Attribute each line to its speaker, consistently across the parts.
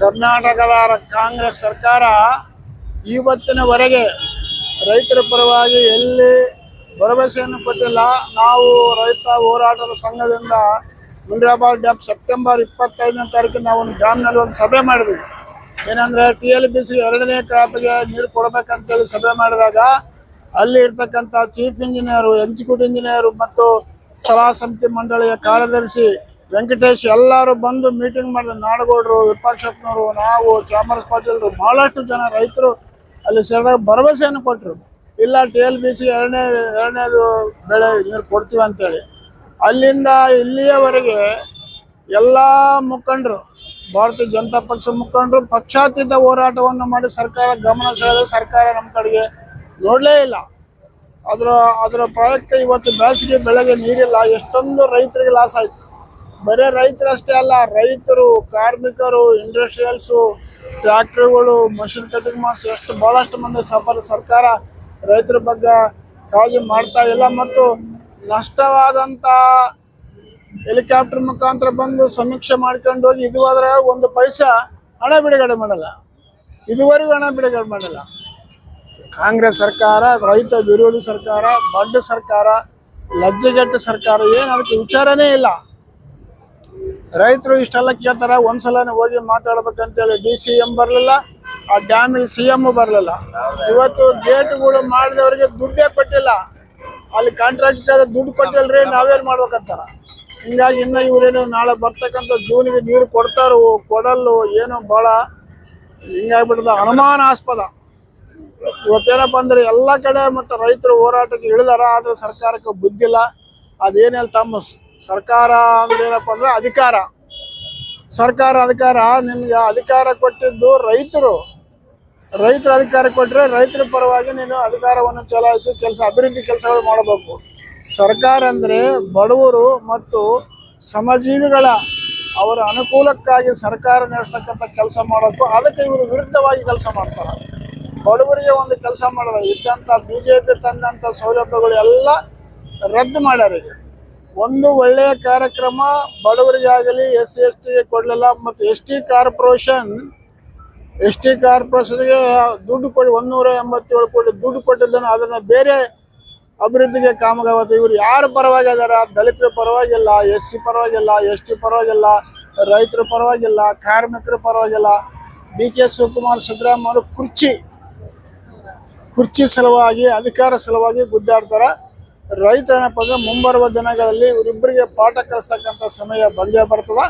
Speaker 1: ಕರ್ನಾಟಕದ ಕಾಂಗ್ರೆಸ್ ಸರ್ಕಾರ ಇವತ್ತಿನವರೆಗೆ ರೈತರ ಪರವಾಗಿ ಎಲ್ಲಿ ಭರವಸೆಯನ್ನು ಕೊಟ್ಟಿಲ್ಲ. ನಾವು ರೈತ ಹೋರಾಟದ ಸಂಘದಿಂದ ಮುಂಡ್ರಾಬಾದ್ ಡ್ಯಾಮ್ ಸೆಪ್ಟೆಂಬರ್ ಇಪ್ಪತ್ತೈದನೇ ತಾರೀಕು ನಾವು ಒಂದು ಡ್ಯಾಮ್ನಲ್ಲಿ ಒಂದು ಸಭೆ ಮಾಡಿದ್ವಿ. ಏನಂದ್ರೆ ಟಿ ಎಲ್ ಬಿ ಸಿ ಎರಡನೇ ಕ್ರಾಪ್ಗೆ ನೀರು ಕೊಡ್ಬೇಕಂತೇಳಿ ಸಭೆ ಮಾಡಿದಾಗ ಅಲ್ಲಿ ಇರ್ತಕ್ಕಂಥ ಚೀಫ್ ಇಂಜಿನಿಯರು ಎಕ್ಸಿಕ್ಯೂಟಿವ್ ಇಂಜಿನಿಯರು ಮತ್ತು ಸಲಹಾ ಸಮಿತಿ ಮಂಡಳಿಯ ಕಾರ್ಯದರ್ಶಿ ವೆಂಕಟೇಶ್, ಎಲ್ಲರೂ ಬಂದು ಮೀಟಿಂಗ್ ಮಾಡಿದ ನಾಡಗೌಡರು ವಿಪಕ್ಷಪ್ಪನವರು ನಾವು, ಚಾಮರಾಜ ಪಾಟೀಲ್ರು, ಬಹಳಷ್ಟು ಜನ ರೈತರು ಅಲ್ಲಿ ಸೇರಿದಾಗ ಭರವಸೆಯನ್ನು ಕೊಟ್ಟರು ಇಲ್ಲ, ಟಿ ಎಲ್ ಬಿ ಸಿ ಎರಡನೇ, ಎರಡನೇದು ಬೆಳೆ ನೀರು ಕೊಡ್ತೀವಿ ಅಂತೇಳಿ. ಅಲ್ಲಿಂದ ಇಲ್ಲಿಯವರೆಗೆ ಎಲ್ಲ ಮುಖಂಡರು, ಭಾರತೀಯ ಜನತಾ ಪಕ್ಷ ಮುಖಂಡರು ಪಕ್ಷಾತೀತ ಹೋರಾಟವನ್ನು ಮಾಡಿ ಸರ್ಕಾರ ಗಮನ ಸೆಳೆದ ಸರ್ಕಾರ ನಮ್ಮ ಕಡೆಗೆ ನೋಡಲೇ ಇಲ್ಲ. ಅದರ ಅದರ ಪ್ರಯುಕ್ತ ಇವತ್ತು ಬೇಸಿಗೆ ಬೆಳೆಗೆ ನೀರಿಲ್ಲ, ಎಷ್ಟೊಂದು ರೈತರಿಗೆ ಲಾಸ್ ಆಯ್ತು. ಬರೀ ರೈತರಷ್ಟೇ ಅಲ್ಲ, ರೈತರು, ಕಾರ್ಮಿಕರು ಇಂಡಸ್ಟ್ರಿಯಲ್ಸು ಟ್ರ್ಯಾಕ್ಟರ್ಗಳು ಮಷಿನ್ ಕಟಿಂಗ್ ಮಾಡಿಸಿ ಎಷ್ಟು ಭಾಳಷ್ಟು ಮಂದಿ ಸಫಲ ಸರ್ಕಾರ ರೈತರ ಬಗ್ಗೆ ಕಾಳಜಿ ಮಾಡ್ತಾ ಇಲ್ಲ ಮತ್ತು ನಷ್ಟವಾದಂಥ ಹೆಲಿಕಾಪ್ಟರ್ ಮುಖಾಂತರ ಬಂದು ಸಮೀಕ್ಷೆ ಮಾಡ್ಕೊಂಡು ಹೋಗಿ ಇದುವಾದ್ರೆ ಒಂದು ಪೈಸಾ ಹಣ ಬಿಡುಗಡೆ ಮಾಡಲ್ಲ. ಇದುವರೆಗೂ ಹಣ ಬಿಡುಗಡೆ ಮಾಡಲ್ಲ. ಕಾಂಗ್ರೆಸ್ ಸರ್ಕಾರ, ರೈತ ವಿರೋಧಿ ಸರ್ಕಾರ ದೊಡ್ಡ ಸರ್ಕಾರ, ಲಜ್ಜೆಗೆಟ್ಟ ಸರ್ಕಾರ, ಏನು ಅದಕ್ಕೆ ವಿಚಾರನೇ ಇಲ್ಲ. ರೈತರು ಇಷ್ಟೆಲ್ಲ ಕೇಳ್ತಾರ, ಒಂದ್ಸಲನೇ ಹೋಗಿ ಮಾತಾಡ್ಬೇಕಂತೇಳಿ ಡಿ ಸಿ ಎಂ ಬರಲಿಲ್ಲ, ಆ ಡ್ಯಾಮಿಗೆ ಸಿ ಎಂ ಬರಲಿಲ್ಲ. ಇವತ್ತು ಗೇಟ್ಗಳು ಮಾಡಿದವರಿಗೆ ದುಡ್ಡೇ ಕೊಟ್ಟಿಲ್ಲ. ಅಲ್ಲಿ ಕಾಂಟ್ರಾಕ್ಟ್ ದುಡ್ಡು ಕೊಟ್ಟಿಲ್ರಿ, ನಾವೇನ್ ಮಾಡ್ಬೇಕಂತಾರ? ಹಿಂಗಾಗಿ ಇನ್ನು ಇವ್ರೇನು ನಾಳೆ ಬರ್ತಕ್ಕಂಥ ಜೂನಿಗೆ ನೀರು ಕೊಡ್ತಾರೋ, ಕೊಡಲ್ಲು, ಏನೋ ಭಾಳ ಹಿಂಗಾಗ್ಬಿಟ್ಟದ, ಅನುಮಾನಾಸ್ಪದ. ಇವತ್ತೇನಪ್ಪ ಅಂದ್ರೆ ಎಲ್ಲ ಕಡೆ ಮತ್ತು ರೈತರು ಹೋರಾಟಕ್ಕೆ ಇಳಿದಾರ, ಆದರೆ ಸರ್ಕಾರಕ್ಕೆ ಬುದ್ಧಿಲ್ಲ. ಅದೇನಿಲ್ಲ ತಮ್ಮ ಸರ್ಕಾರ ಅಂದ್ರೆ ಏನಪ್ಪ ಅಂದ್ರೆ ಅಧಿಕಾರ. ಸರ್ಕಾರ ಅಧಿಕಾರ, ನಿಮ್ಗೆ ಅಧಿಕಾರ ಕೊಟ್ಟಿದ್ದು ರೈತರು. ರೈತರ ಅಧಿಕಾರ ಕೊಟ್ಟರೆ ರೈತರ ಪರವಾಗಿ ನೀನು ಅಧಿಕಾರವನ್ನು ಚಲಾಯಿಸಿ ಕೆಲಸ, ಅಭಿವೃದ್ಧಿ ಕೆಲಸಗಳು ಮಾಡಬೇಕು. ಸರ್ಕಾರ ಅಂದರೆ ಬಡವರು ಮತ್ತು ಸಮಜೀವಿಗಳ, ಅವರ ಅನುಕೂಲಕ್ಕಾಗಿ ಸರ್ಕಾರ ನಡೆಸ್ತಕ್ಕಂಥ ಕೆಲಸ ಮಾಡೋದು. ಅದಕ್ಕೆ ಇವರು ವಿರುದ್ಧವಾಗಿ ಕೆಲಸ ಮಾಡ್ತಾರೆ. ಬಡವರಿಗೆ ಒಂದು ಕೆಲಸ ಮಾಡಲ್ಲ ಇದ್ದಂಥ ಬಿ ಜೆ ಪಿ ತಂದಂಥ ಸೌಲಭ್ಯಗಳು ಎಲ್ಲ ರದ್ದು ಮಾಡ್ಯಾರ ಈಗ. ಒಂದು ಒಳ್ಳೆಯ ಕಾರ್ಯಕ್ರಮ ಬಡವರಿಗಾಗಲಿ ಎಸ್ ಸಿ, ಎಸ್ ಟಿಗೆ ಕೊಡಲಿಲ್ಲ ಮತ್ತು S T corporation, S T ಕಾರ್ಪೊರೇಷನ್ಗೆ ದುಡ್ಡು ಕೊಡಿ, ಒಂದೂರ ಎಂಬತ್ತೇಳು ಕೋಟಿ ದುಡ್ಡು ಕೊಟ್ಟಿದ್ದನ್ನು ಅದನ್ನು ಬೇರೆ ಅಭಿವೃದ್ಧಿಗೆ ಕಾಮಗಾರಿ ಇವರು ಯಾರು ಪರವಾಗಿ ಅದಾರ ದಲಿತರ ಪರವಾಗಿಲ್ಲ, ಎಸ್ ಸಿ ಪರವಾಗಿಲ್ಲ, ಎಸ್ ಟಿ ಪರವಾಗಿಲ್ಲ, ರೈತರ ಪರವಾಗಿಲ್ಲ, ಕಾರ್ಮಿಕರ ಪರವಾಗಿಲ್ಲ. ಡಿ ಕೆ ಶಿವಕುಮಾರ್ ಸಿದ್ದರಾಮಯ್ಯ ಕುರ್ಚಿ ಕುರ್ಚಿ ಸಲುವಾಗಿ, ಅಧಿಕಾರ ಸಲುವಾಗಿ ಗುದ್ದಾಡ್ತಾರ. ರೈತ ಏನಪ್ಪ ಅಂದ್ರೆ ಮುಂಬರುವ ದಿನಗಳಲ್ಲಿ ಇವರಿಬ್ಬರಿಗೆ ಪಾಠ ಕಲಿಸ್ತಕ್ಕಂಥ ಸಮಯ ಬಂದೇ ಬರ್ತದ.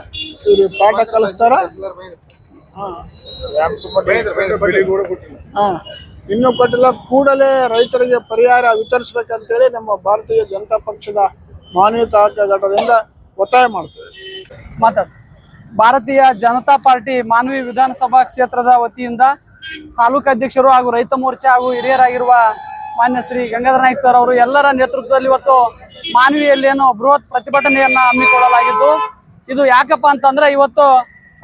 Speaker 1: ಇವ್ರಿಗೆ ಪಾಠ ಕಲಿಸ್ತಾರ. ಹಾ. ಇನ್ನೂ ಕೊಟ್ಟಿಲ್ಲ, ಕೂಡಲೇ ರೈತರಿಗೆ ಪರಿಹಾರ ವಿತರಿಸ್ಬೇಕಂತೇಳಿ ನಮ್ಮ ಭಾರತೀಯ ಜನತಾ ಪಕ್ಷದ ಹಕ್ಕ ಘಟದಿಂದ ಒತ್ತಾಯ ಮಾಡ್ತೇವೆ.
Speaker 2: ಮಾತಾಡ. ಭಾರತೀಯ ಜನತಾ ಪಾರ್ಟಿ ಮಾನವಿ ವಿಧಾನಸಭಾ ಕ್ಷೇತ್ರದ ವತಿಯಿಂದ ತಾಲೂಕು ಅಧ್ಯಕ್ಷರು ಹಾಗೂ ರೈತ ಮೋರ್ಚಾ ಹಾಗೂ ಹಿರಿಯರಾಗಿರುವ ಮಾನ್ಯ ಶ್ರೀ ಗಂಗಾಧರ ನಾಯ್ಕ ಸರ್ ಅವರು ಎಲ್ಲರ ನೇತೃತ್ವದಲ್ಲಿ ಇವತ್ತು ಮಾನವೀಯಲ್ಲಿ ಏನೋ ಬೃಹತ್ ಪ್ರತಿಭಟನೆಯನ್ನ ಹಮ್ಮಿಕೊಳ್ಳಲಾಗಿದ್ದು, ಇದು ಯಾಕಪ್ಪ ಅಂತಂದ್ರೆ ಇವತ್ತು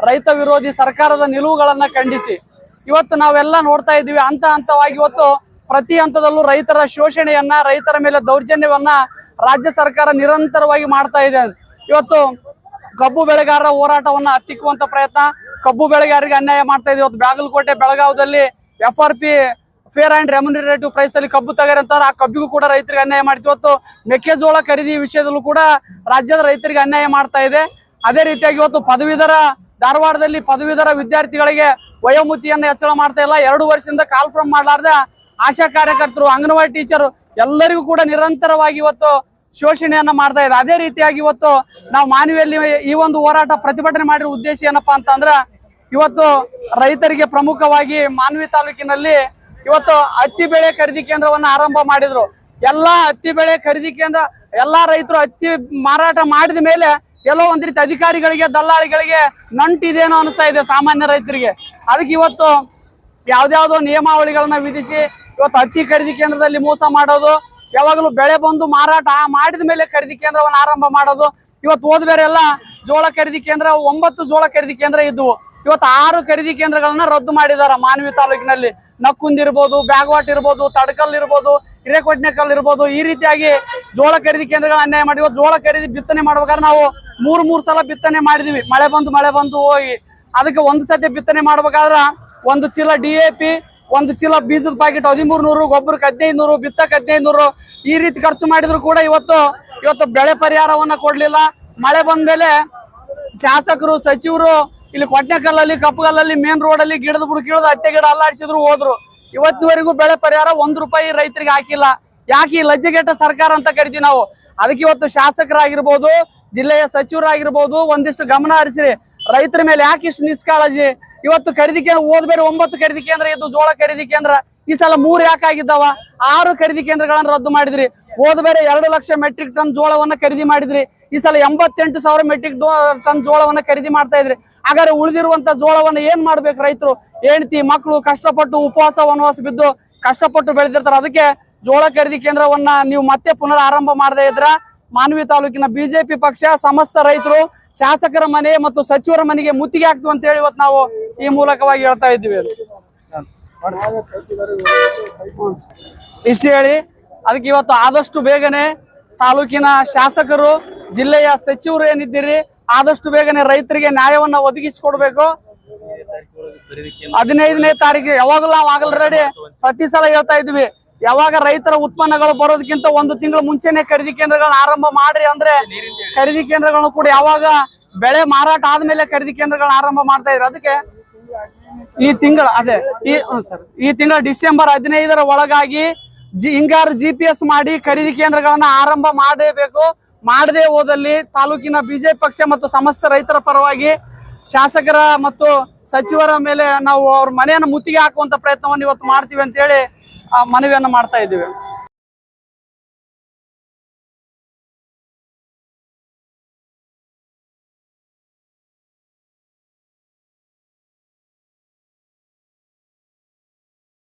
Speaker 2: ರೈತ ವಿರೋಧಿ ಸರ್ಕಾರದ ನಿಲುವುಗಳನ್ನ ಖಂಡಿಸಿ. ಇವತ್ತು ನಾವೆಲ್ಲ ನೋಡ್ತಾ ಇದ್ದೀವಿ, ಹಂತ ಹಂತವಾಗಿ ಇವತ್ತು ಪ್ರತಿ ಹಂತದಲ್ಲೂ ರೈತರ ಶೋಷಣೆಯನ್ನ, ರೈತರ ಮೇಲೆ ದೌರ್ಜನ್ಯವನ್ನ ರಾಜ್ಯ ಸರ್ಕಾರ ನಿರಂತರವಾಗಿ ಮಾಡ್ತಾ ಇದೆ. ಇವತ್ತು ಕಬ್ಬು ಬೆಳೆಗಾರರ ಹೋರಾಟವನ್ನ ಹತ್ತಿಕ್ಕುವಂತ ಪ್ರಯತ್ನ, ಕಬ್ಬು ಬೆಳೆಗಾರರಿಗೆ ಅನ್ಯಾಯ ಮಾಡ್ತಾ ಇದೆ. ಇವತ್ತು Bagalkot ಬೆಳಗಾವದಲ್ಲಿ F R P fair and remunerative price ಅಲ್ಲಿ ಕಬ್ಬು ತಗರಿ ಅಂತಾರೆ ಆ ಕಬ್ಬಿಗೂ ಕೂಡ ರೈತರಿಗೆ ಅನ್ಯಾಯ ಮಾಡ್ತೀವಿ ಇವತ್ತು ಮೆಕ್ಕೆಜೋಳ ಖರೀದಿ ವಿಷಯದಲ್ಲೂ ಕೂಡ ರಾಜ್ಯದ ರೈತರಿಗೆ ಅನ್ಯಾಯ ಮಾಡ್ತಾ ಇದೆ. ಅದೇ ರೀತಿಯಾಗಿ ಇವತ್ತು ಪದವೀಧರ, ಧಾರವಾಡದಲ್ಲಿ ಪದವೀಧರ ವಿದ್ಯಾರ್ಥಿಗಳಿಗೆ ವಯೋಮಿತಿಯನ್ನು ಹೆಚ್ಚಳ ಮಾಡ್ತಾ ಇಲ್ಲ. ಎರಡು ವರ್ಷದಿಂದ ಕಾಲ್ ಫ್ರಮ್ ಮಾಡಲಾರ್ದ ಆಶಾ ಕಾರ್ಯಕರ್ತರು, ಅಂಗನವಾಡಿ ಟೀಚರ್ ಎಲ್ಲರಿಗೂ ಕೂಡ ನಿರಂತರವಾಗಿ ಇವತ್ತು ಶೋಷಣೆಯನ್ನ ಮಾಡ್ತಾ ಇದೆ. ಅದೇ ರೀತಿಯಾಗಿ ಇವತ್ತು ನಾವು ಮಾನವಿಯಲ್ಲಿ ಈ ಒಂದು ಹೋರಾಟ ಪ್ರತಿಭಟನೆ ಮಾಡಿರೋ ಉದ್ದೇಶ ಏನಪ್ಪಾ ಅಂತಂದ್ರ, ಇವತ್ತು ರೈತರಿಗೆ ಪ್ರಮುಖವಾಗಿ ಮಾನ್ವಿ ತಾಲೂಕಿನಲ್ಲಿ ಇವತ್ತು ಹತ್ತಿ ಬೆಳೆ ಖರೀದಿ ಕೇಂದ್ರವನ್ನ ಆರಂಭ ಮಾಡಿದ್ರು. ಎಲ್ಲಾ ಹತ್ತಿ ಬೆಳೆ ಖರೀದಿ ಕೇಂದ್ರ, ಎಲ್ಲಾ ರೈತರು ಹತ್ತಿ ಮಾರಾಟ ಮಾಡಿದ ಮೇಲೆ ಎಲ್ಲೋ ಒಂದ್ ರೀತಿ ಅಧಿಕಾರಿಗಳಿಗೆ, ದಲ್ಲಾಳಿಗಳಿಗೆ ನಂಟಿದೇನೋ ಅನಿಸ್ತಾ ಇದೆ ಸಾಮಾನ್ಯ ರೈತರಿಗೆ. ಅದಕ್ಕೆ ಇವತ್ತು ಯಾವ್ದಾವ್ದೋ ನಿಯಮಾವಳಿಗಳನ್ನ ವಿಧಿಸಿ ಇವತ್ತು ಹತ್ತಿ ಖರೀದಿ ಕೇಂದ್ರದಲ್ಲಿ ಮೋಸ ಮಾಡೋದು, ಯಾವಾಗಲೂ ಬೆಳೆ ಬಂದು ಮಾರಾಟ ಮಾಡಿದ ಮೇಲೆ ಖರೀದಿ ಕೇಂದ್ರವನ್ನು ಆರಂಭ ಮಾಡೋದು, ಇವತ್ತು ಹೋದ ಬೇರೆ ಎಲ್ಲ ಜೋಳ ಖರೀದಿ ಕೇಂದ್ರ, ಒಂಬತ್ತು ಜೋಳ ಖರೀದಿ ಕೇಂದ್ರ ಇದ್ದವು ಇವತ್ತು ಆರು ಖರೀದಿ ಕೇಂದ್ರಗಳನ್ನ ರದ್ದು ಮಾಡಿದಾರ ಮಾನವಿ ತಾಲೂಕಿನಲ್ಲಿ. ನಕ್ಕುಂದ್ ಇರ್ಬೋದು, ಬ್ಯಾಗ್ವಾಟ್ ಇರ್ಬೋದು, ತಡಕಲ್ ಇರ್ಬೋದು, ಹಿರೇಕೊಟ್ನೆಕಲ್ ಇರ್ಬೋದು, ಈ ರೀತಿಯಾಗಿ ಜೋಳ ಖರೀದಿ ಕೇಂದ್ರಗಳ ಅನ್ಯಾಯ ಮಾಡಿ. ಜೋಳ ಖರೀದಿ ಬಿತ್ತನೆ ಮಾಡ್ಬೇಕಾದ್ರೆ ನಾವು ಮೂರ್ ಮೂರ್ ಸಲ ಬಿತ್ತನೆ ಮಾಡಿದೀವಿ. ಮಳೆ ಬಂದು ಮಳೆ ಬಂದು ಹೋಗಿ. ಅದಕ್ಕೆ ಒಂದು ಸತಿ ಬಿತ್ತನೆ ಮಾಡ್ಬೇಕಾದ್ರ ಒಂದು ಚೀಲ ಡಿ ಎ ಪಿ, ಒಂದು ಚೀಲ ಬೀಜದ ಪ್ಯಾಕೆಟ್ ಹದಿಮೂರು ನೂರು ಗೊಬ್ಬರಕ್ಕೆ ಹದಿನೈದು ನೂರು ಬಿತ್ತಕ್ಕೆ ಹದಿನೈದು ನೂರು ಈ ರೀತಿ ಖರ್ಚು ಮಾಡಿದ್ರು ಕೂಡ ಇವತ್ತು ಇವತ್ತು ಬೆಳೆ ಪರಿಹಾರವನ್ನ ಕೊಡ್ಲಿಲ್ಲ. ಮಳೆ ಬಂದ್ಮೇಲೆ ಶಾಸಕರು, ಸಚಿವರು ಇಲ್ಲಿ ಕೊಟ್ನೆಕಲ್ಲಲ್ಲಿ, ಕಪ್ಪಗಲ್ಲಲ್ಲಿ ಮೇನ್ ರೋಡ್ ಅಲ್ಲಿ ಗಿಡದ ಬುಡಕ್ ಇಳಿದು ಹತ್ತೆ ಗಿಡ ಅಲ್ಲಾಡಿಸಿದ್ರು ಹೋದ್ರು. ಇವತ್ತಿನವರೆಗೂ ಬೆಳೆ ಪರಿಹಾರ ಒಂದ್ ರೂಪಾಯಿ ರೈತರಿಗೆ ಹಾಕಿಲ್ಲ. ಯಾಕೆ ಈ ಲಜ್ಜೆಗೆಟ್ಟ ಸರ್ಕಾರ ಅಂತ ಕರಿತೀವಿ ನಾವು? ಅದಕ್ಕೆ ಇವತ್ತು ಶಾಸಕರಾಗಿರ್ಬೋದು, ಜಿಲ್ಲೆಯ ಸಚಿವರಾಗಿರ್ಬೋದು ಒಂದಿಷ್ಟು ಗಮನ ಹರಿಸಿರಿ. ರೈತರ ಮೇಲೆ ಯಾಕೆ ಇಷ್ಟು ನಿಷ್ಕಾಳಜಿ ಇವತ್ತು ಖರೀದಿ ಕೇಂದ್ರ, ಹೋದ್ ಒಂಬತ್ತು ಖರೀದಿ ಕೇಂದ್ರ ಇದ್ದು, ಜೋಳ ಖರೀದಿ ಕೇಂದ್ರ, ಈ ಸಲ ಮೂರು ಯಾಕೆ ಆಗಿದ್ದಾವ? ಆರು ಖರೀದಿ ಕೇಂದ್ರಗಳನ್ನ ರದ್ದು ಮಾಡಿದ್ರಿ. ಹೋದ ಬೇರೆ ಎರಡು ಲಕ್ಷ ಮೆಟ್ರಿಕ್ ಟನ್ ಜೋಳವನ್ನ ಖರೀದಿ ಮಾಡಿದ್ರಿ. ಈ ಸಲ ಎಂಬತ್ತೆಂಟು ಸಾವಿರ ಮೆಟ್ರಿಕ್ ಟನ್ ಜೋಳವನ್ನ ಖರೀದಿ ಮಾಡ್ತಾ ಇದ್ರಿ. ಹಾಗಾದ್ರೆ ಉಳಿದಿರುವಂತ ಜೋಳವನ್ನ ಏನ್ ಮಾಡ್ಬೇಕು ರೈತರು? ಹೆಂಡತಿ ಮಕ್ಕಳು ಕಷ್ಟಪಟ್ಟು ಉಪವಾಸ, ವನವಾಸ ಬಿದ್ದು ಕಷ್ಟಪಟ್ಟು ಬೆಳೆದಿರ್ತಾರೆ. ಅದಕ್ಕೆ ಜೋಳ ಖರೀದಿ ಕೇಂದ್ರವನ್ನ ನೀವು ಮತ್ತೆ ಪುನರ್ ಆರಂಭ ಮಾಡದೇ ಇದ್ರ ಮಾನ್ವಿ ತಾಲೂಕಿನ ಬಿಜೆಪಿ ಪಕ್ಷ, ಸಮಸ್ತ ರೈತರು, ಶಾಸಕರ ಮನೆ ಮತ್ತು ಸಚಿವರ ಮನೆಗೆ ಮುತ್ತಿಗೆ ಹಾಕ್ತು ಅಂತ ಹೇಳಿ ಇವತ್ತು ನಾವು ಈ ಮೂಲಕವಾಗಿ ಹೇಳ್ತಾ ಇದ್ದೀವಿ. ಇಷ್ಟು ಹೇಳಿ. ಅದಕ್ಕೆ ಇವತ್ತು ಆದಷ್ಟು ಬೇಗನೆ ತಾಲೂಕಿನ ಶಾಸಕರು, ಜಿಲ್ಲೆಯ ಸಚಿವರು ಏನಿದ್ದೀರಿ, ಆದಷ್ಟು ಬೇಗನೆ ರೈತರಿಗೆ ನ್ಯಾಯವನ್ನ ಒದಗಿಸಿಕೊಡ್ಬೇಕು. ಹದಿನೈದನೇ ತಾರೀಕು, ಯಾವಾಗಲೂ ನಾವು ಆಲ್ರೆಡಿ ಪ್ರತಿ ಸಲ ಹೇಳ್ತಾ ಇದ್ವಿ, ಯಾವಾಗ ರೈತರ ಉತ್ಪನ್ನಗಳು ಬರೋದಕ್ಕಿಂತ ಒಂದು ತಿಂಗಳ ಮುಂಚೆನೆ ಖರೀದಿ ಕೇಂದ್ರಗಳನ್ನ ಆರಂಭ ಮಾಡ್ರಿ ಅಂದ್ರೆ ಖರೀದಿ ಕೇಂದ್ರಗಳನ್ನು ಕೂಡ ಯಾವಾಗ ಬೆಳೆ ಮಾರಾಟ ಆದ್ಮೇಲೆ ಖರೀದಿ ಕೇಂದ್ರಗಳನ್ನ ಆರಂಭ ಮಾಡ್ತಾ ಇದ್ರು. ಅದಕ್ಕೆ ಈ ತಿಂಗಳ, ಅದೇ, ಈ ಸರ್, ಈ ತಿಂಗಳ ಡಿಸೆಂಬರ್ ಹದಿನೈದರ ಒಳಗಾಗಿ ಜಿ ಹಿಂಗಾರು ಜಿ ಪಿ ಎಸ್ ಮಾಡಿ ಖರೀದಿ ಕೇಂದ್ರಗಳನ್ನ ಆರಂಭ ಮಾಡಬೇಕು. ಮಾಡದೇ ಹೋದಲ್ಲಿ ತಾಲೂಕಿನ ಬಿಜೆಪಿ ಪಕ್ಷ ಮತ್ತು ಸಮಸ್ತ ರೈತರ ಪರವಾಗಿ ಶಾಸಕರ ಮತ್ತು ಸಚಿವರ ಮೇಲೆ ನಾವು ಅವ್ರ ಮನೆಯನ್ನು ಮುತ್ತಿಗೆ ಹಾಕುವಂತ ಪ್ರಯತ್ನವನ್ನು ಇವತ್ತು ಮಾಡ್ತೀವಿ ಅಂತ ಆ, ಮನವಿಯನ್ನು ಮಾಡ್ತಾ ಇದ್ದೀವಿ.